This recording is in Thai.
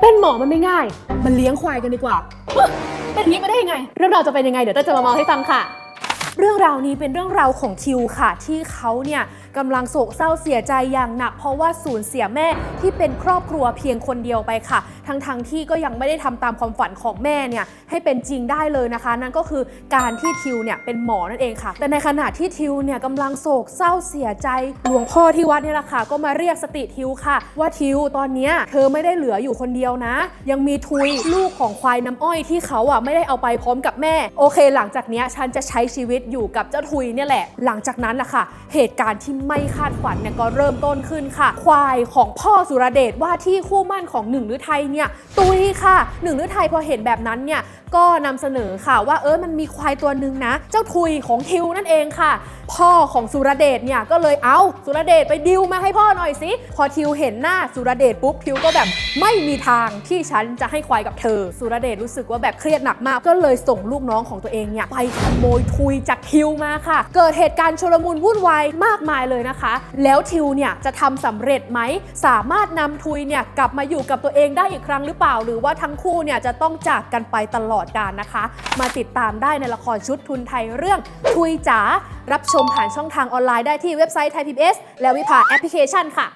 เป็นหมอมันไม่ง่าย มันเลี้ยงควายกันดีกว่า เป็นอย่างนี้มาได้ยังไง เรื่องราวจะเป็นยังไง เดี๋ยวเต้ยจะมาเมาให้ฟังค่ะ เรื่องราวนี้เป็นเรื่องราวของทิวค่ะ ที่เขาเนี่ยกำลังโศกเศร้าเสียใจอย่างหนัก เพราะว่าสูญเสียแม่ที่เป็นครอบครัวเพียงคนเดียวไปค่ะ ทั้งๆทที่ก็ยังไม่ได้ทำตามความฝันของแม่เนี่ยให้เป็นจริงได้เลยนะคะ นั่นก็คือการที่ทิวเนี่ยเป็นหมอนั่นเองค่ะ แต่ในขณะที่ทิวเนี่ยกำลังโศกเศร้าเสียใจหลวงพ่อที่วัดเนี่ยแหละค่ะก็มาเรียกสติทิวค่ะ ว่าทิวตอนนี้เธอไม่ได้เหลืออยู่คนเดียวนะ ยังมีทุยลูกของควายน้ำอ้อยที่เขาอะไม่ได้เอาไปพร้อมกับแม่ โอเค หลังจากนี้ฉันจะใช้ชีวิตอยู่กับเจ้าทุยเนี่ยแหละ หลังจากนั้นแหละค่ะเหตุการณ์ที่ไม่คาดฝันเนี่ยก็เริ่มต้นขึ้นค่ะ ควายของพ่อสุรเดชว่าที่คู่มั่นของหนึ่งฤทัยเนี่ยตุยค่ะหนึ่งฤทัยพอเห็นแบบนั้นเนี่ยก็นำเสนอค่ะว่าเออมันมีควายตัวหนึ่งนะ เจ้าทุยของทิวนั่นเองค่ะ พ่อของสุรเดชเนี่ยก็เลยเอาสุรเดชไปดิวมาให้พ่อหน่อยสิพอทิวเห็นหน้าสุรเดชปุ๊บทิวก็แบบไม่มีทางที่ฉันจะให้ควายกับเธอ สุรเดชรู้สึกว่าแบบเครียดหนักมาก ก็เลยส่งลูกน้องของตัวเองเนี่ยไปขโมยทุยจากทิวมาค่ะ เกิดเหตุการณ์ชุลมุนวุ่นวายมากมายเลยนะคะ แล้วทิวเนี่ยจะทำสำเร็จไหม สามารถนำทุยเนี่ยกลับมาอยู่กับตัวเองได้อีกครั้งหรือเปล่า หรือว่าทั้งคู่เนี่ยจะต้องจากกันไปตลอดกาลนะคะ มาติดตามได้ในละครชุดทุนไทยเรื่องทุยจ๋ารับชมผ่านช่องทางออนไลน์ได้ที่เว็บไซต์ไทยพีบีและวิภาแอปพลิเคชันค่ะ